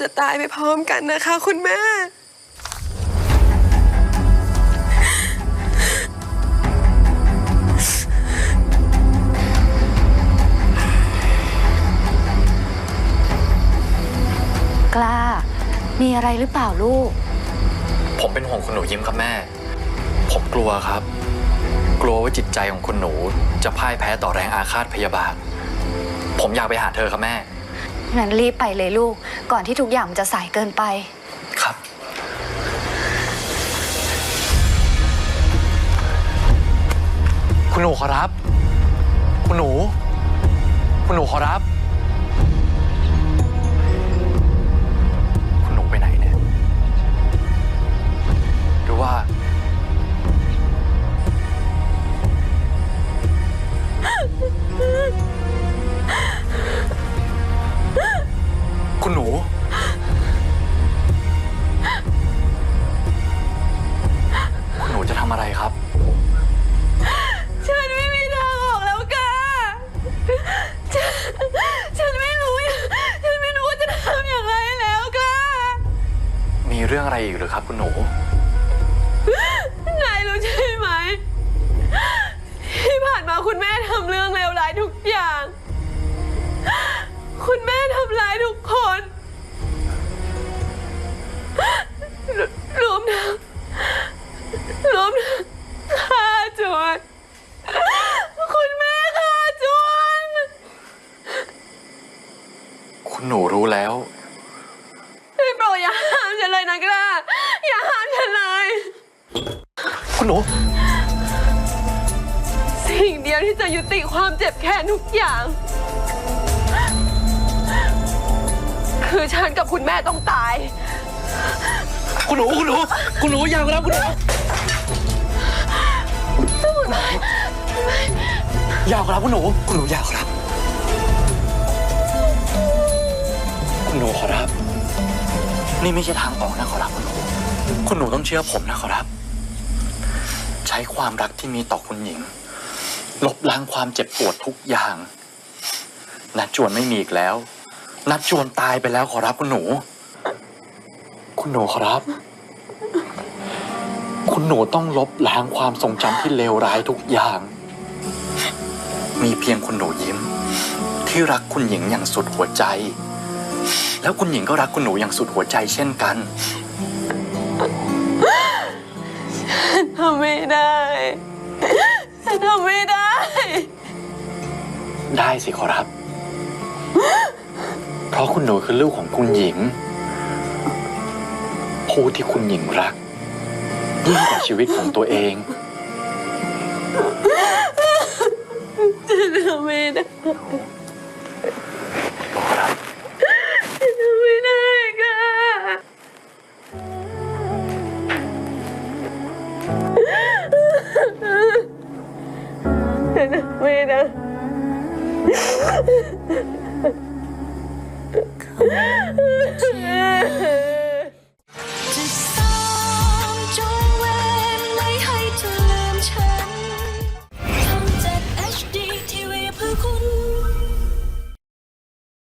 จะตายไปพร้อมกันนะคะ คุณแม่ กล้า มีอะไรหรือเปล่าลูก ผมเป็นห่วงคุณหนูยิ้มครับแม่ ผมกลัวครับ กลัวว่าจิตใจของคุณหนูจะพ่ายแพ้ต่อแรงอาฆาตพยาบาท ผมอยากไปหาเธอครับแม่ งั้นรีบไปเลยลูก ก่อนที่ทุกอย่างมันจะสายเกินไป ครับ คุณหนูขอรับ คุณหนู คุณหนูขอรับ เรื่องอะไรอีกหรือครับ คุณหนู นายรู้ใช่ไหม ที่ผ่านมาคุณแม่ทำเรื่องเลวร้ายทุก คุณหนู สิ่งเดียวที่จะยุติความเจ็บแค้นทุกอย่าง คือฉันกับคุณแม่ต้องตาย คุณหนู คุณหนู คุณหนูอยากรับคุณหนูอยากรับคุณหนู คุณหนูอยากรับ คุณหนูขอรับ นี่ไม่ใช่ทางออกนะขอรับคุณหนู คุณหนูต้องเชื่อผมนะขอรับ ใช้ความรักที่มีต่อคุณหญิง ลบล้างความเจ็บปวดทุกอย่างนัดจวนไม่มีอีกแล้ว นัดจวนตายไปแล้วขอรับคุณหนู คุณหนูครับ คุณหนูต้องลบล้างความทรงจำที่เลวร้ายทุกอย่าง มีเพียงคุณหนูยิ้ม ที่รักคุณหญิงอย่างสุดหัวใจ แล้วคุณหญิงก็รักคุณหนูอย่างสุดหัวใจเช่นกัน ทำไม่ได้ฉันทำไม่ได้ ได้สิขอรับ เพราะคุณหนูคือลูกของคุณหญิง ผู้ที่คุณหญิงรักยิ่งกว่าชีวิตของตัวเองฉันทำไม่ได้ ฉันทำไม่ได้